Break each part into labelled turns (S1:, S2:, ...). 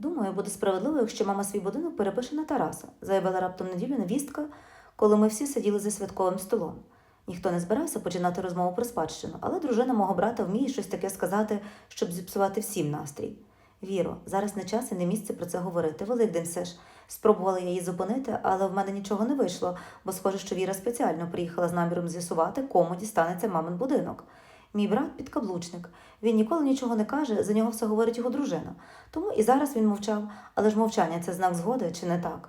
S1: Думаю, буде справедливо, якщо мама свій будинок перепише на Тараса, заявила раптом неділю невістка, коли ми всі сиділи за святковим столом. Ніхто не збирався починати розмову про спадщину, але дружина мого брата вміє щось таке сказати, щоб зіпсувати всім настрій. Віро, зараз не час і не місце про це говорити. Великдень все ж. Спробувала я її зупинити, але в мене нічого не вийшло, бо схоже, що Віра спеціально приїхала з наміром з'ясувати, кому дістанеться мамин будинок. Мій брат підкаблучник. Він ніколи нічого не каже, за нього все говорить його дружина. Тому і зараз він мовчав, але ж мовчання це знак згоди чи не так?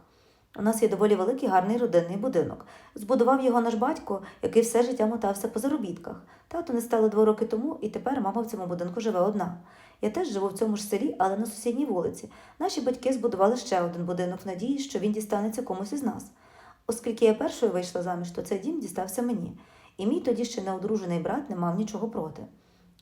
S1: У нас є доволі великий гарний родинний будинок. Збудував його наш батько, який все життя мотався по заробітках. Тато не стало два роки тому, і тепер мама в цьому будинку живе одна. Я теж живу в цьому ж селі, але на сусідній вулиці. Наші батьки збудували ще один будинок в надії, що він дістанеться комусь із нас. Оскільки я першою вийшла заміж, то цей дім дістався мені, і мій тоді ще неодружений брат не мав нічого проти.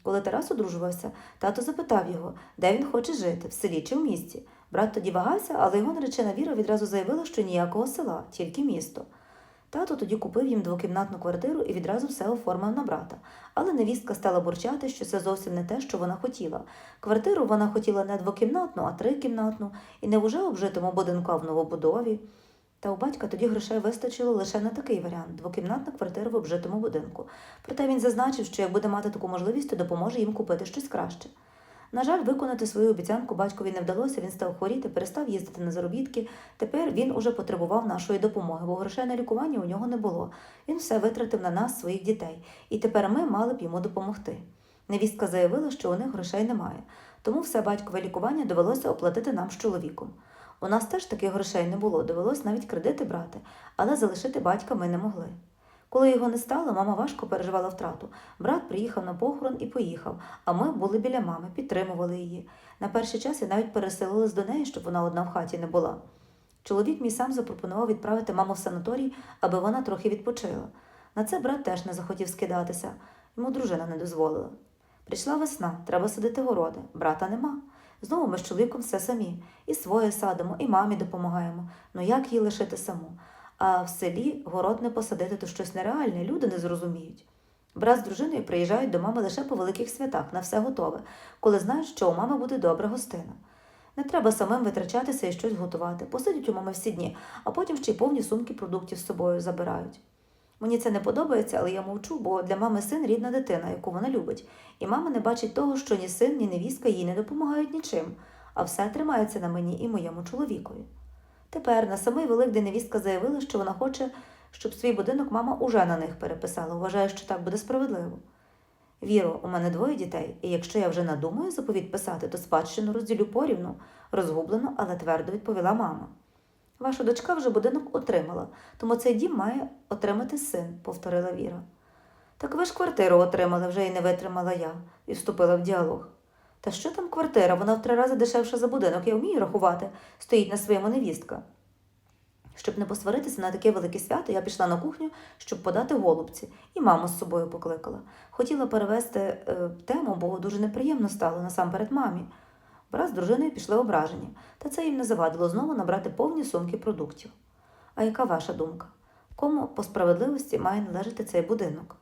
S1: Коли Тарас одружувався, тато запитав його, де він хоче жити, в селі чи в місті. Брат тоді вагався, але його наречена Віра відразу заявила, що ніякого села, тільки місто. Тато тоді купив їм двокімнатну квартиру і відразу все оформив на брата. Але невістка стала бурчати, що це зовсім не те, що вона хотіла. Квартиру вона хотіла не двокімнатну, а трикімнатну, і не в уже обжитому будинку, а в новобудові. Та у батька тоді грошей вистачило лише на такий варіант двокімнатна квартира в обжитому будинку. Проте він зазначив, що як буде мати таку можливість, то допоможе їм купити щось краще. На жаль, виконати свою обіцянку батькові не вдалося, він став хворіти, перестав їздити на заробітки. Тепер він уже потребував нашої допомоги, бо грошей на лікування у нього не було. Він все витратив на нас, своїх дітей, і тепер ми мали б йому допомогти. Невістка заявила, що у них грошей немає, тому все батькове лікування довелося оплатити нам з чоловіком. У нас теж таких грошей не було, довелось навіть кредити брати, але залишити батька ми не могли. Коли його не стало, мама важко переживала втрату. Брат приїхав на похорон і поїхав, а ми були біля мами, підтримували її. На перший час я навіть переселилась до неї, щоб вона одна в хаті не була. Чоловік мій сам запропонував відправити маму в санаторій, аби вона трохи відпочила. На це брат теж не захотів скидатися, йому дружина не дозволила. Прийшла весна, треба садити городи, брата нема. Знову ми з чоловіком все самі. І своє садимо, і мамі допомагаємо. Ну як її лишити саму? А в селі город не посадити то щось нереальне, люди не зрозуміють. Брат з дружиною приїжджають до мами лише по великих святах, на все готове, коли знають, що у мами буде добра гостина. Не треба самим витрачатися і щось готувати. Посидять у мами всі дні, а потім ще й повні сумки продуктів з собою забирають. Мені це не подобається, але я мовчу, бо для мами син рідна дитина, яку вона любить, і мама не бачить того, що ні син, ні невістка їй не допомагають нічим, а все тримається на мені і моєму чоловікові. Тепер на самий Великдень невістка заявила, що вона хоче, щоб свій будинок мама уже на них переписала. Вважає, що так буде справедливо. Віро, у мене двоє дітей, і якщо я вже надумаю заповіт писати, то спадщину розділю порівну, розгублено, але твердо відповіла мама. Ваша дочка вже будинок отримала, тому цей дім має отримати син, повторила Віра. Так ви ж квартиру отримали, вже й не витримала я, і вступила в діалог. Та що там квартира? Вона в три рази дешевша за будинок, я вмію рахувати, стоїть на своєму невістка. Щоб не посваритися на таке велике свято, я пішла на кухню, щоб подати голубці, і маму з собою покликала. Хотіла перевести е, тему, бо дуже неприємно стало насамперед мамі. Брат з дружиною пішли ображені, та це їм не завадило знову набрати повні сумки продуктів. А яка ваша думка? Кому по справедливості має належати цей будинок?